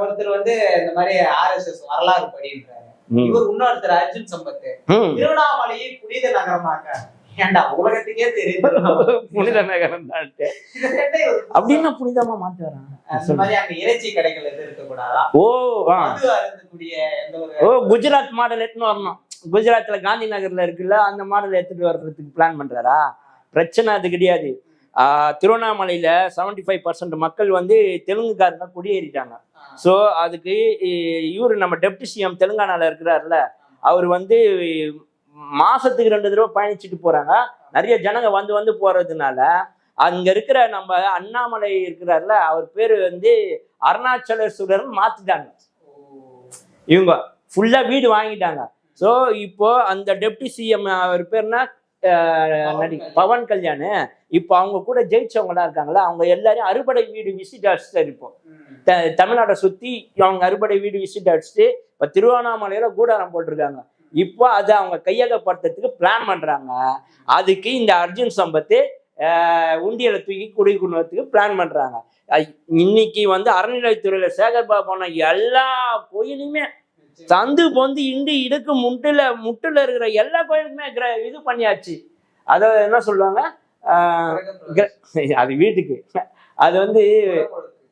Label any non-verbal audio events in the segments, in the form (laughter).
ஒருத்தர் வந்து இந்த மாதிரி ஆர்எஸ்எஸ் வரலாறு படின்றாரு. இவர் இன்னொருத்தர் அர்ஜுன் சம்பத். ம். திருவண்ணாமலையை புனித நகரமாக்க. ஏன்டா உலகத்துக்கே தெரியுது. (laughs) புனித நகரம் தான் அப்படின்னா புனிதமா மாத்துறான் அந்த மாதிரி அங்க இறைச்சி கடைகள் எதுவும் இருக்கக்கூடாதா? ஓ ஆ. மது அருந்தக்கூடிய எந்த ஒரு ஓ குஜராத் மாடல் எடுத்துன்னு வரணும். குஜராத்ல காந்தி நகர்ல இருக்குல்ல அந்த மாடல் எடுத்துட்டு வர்றதுக்கு பிளான் பண்றாரா? பிரச்சனை அது கிடையாது. திருவண்ணாமலையில் செவன்டி ஃபைவ் பர்சன்ட் மக்கள் வந்து தெலுங்குக்காரங்க குடியேறிட்டாங்க. ஸோ அதுக்கு இவர் நம்ம டெப்டி சிஎம் தெலுங்கானாவில் இருக்கிறார்ல அவர் வந்து மாசத்துக்கு ரெண்டு தடவை பயணிச்சுட்டு போறாங்க. நிறைய ஜனங்க வந்து வந்து போறதுனால அங்க இருக்கிற நம்ம அண்ணாமலை இருக்கிறார்ல அவர் பேரு வந்து அருணாச்சலேஸ்வரர்னு மாத்திட்டாங்க. இவங்க ஃபுல்லா வீடு வாங்கிட்டாங்க. ஸோ இப்போ அந்த டெப்டி சிஎம் அவர் பேர்னா நடி பவன் கல்யாண். இப்போ அவங்க கூட ஜெயிச்சவங்களா இருக்காங்களா? அவங்க எல்லாரையும் அறுபடை வீடு விசிட் அடிச்சுட்டு இப்போ த- தமிழ்நாட்டை சுத்தி அவங்க அறுபடை வீடு விசிட் அடிச்சுட்டு இப்போ திருவண்ணாமலையில கூடாரம் போட்டிருக்காங்க. இப்போ அதை அவங்க கையகப்படுத்துறதுக்கு பிளான் பண்றாங்க. அதுக்கு இந்த அர்ஜுன் சம்பத்து உண்டியலை தூக்கி குடி குடும்பத்துக்கு பிளான் பண்றாங்க. இன்னைக்கு வந்து அறநிலையத்துறையில சேகர் பாபு போன எல்லா கோயிலுமே சந்து பொந்து இண்டு இடுக்கு முட்டுல முட்டுல இருக்கிற எல்லா கோயிலுக்குமே கிர- இது பண்ணியாச்சு. அத என்ன சொல்லுவாங்க? அது வீட்டுக்கு. அது வந்து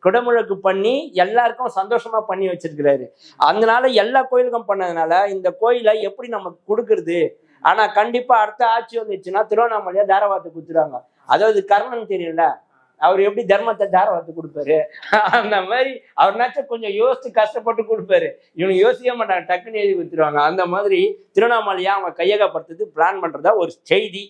குடமுழக்கு பண்ணி எல்லாருக்கும் சந்தோஷமா பண்ணி வச்சிருக்கிறாரு. அதனால எல்லா கோயிலுக்கும் பண்ணதுனால இந்த கோயிலை எப்படி நம்ம கொடுக்கறது? ஆனா கண்டிப்பா அடுத்த ஆட்சி வந்துச்சுன்னா திருவண்ணாமலையா தாரவாத்து குத்துறாங்க. அதாவது கர்ணன் தெரியல. அவர் எப்படி தர்மத்தை தாரவாத்து கொடுப்பாரு? அந்த மாதிரி அவர்னாச்சும் கொஞ்சம் யோசித்து கஷ்டப்பட்டு கொடுப்பாரு. இவனுக்கு யோசிக்க மாட்டாங்க டக்குன்னு எழுதி கொடுத்துருவாங்க. அந்த மாதிரி திருவண்ணாமலையா அவங்க கையகப்படுத்துறது பிளான் பண்றதா ஒரு செய்தி.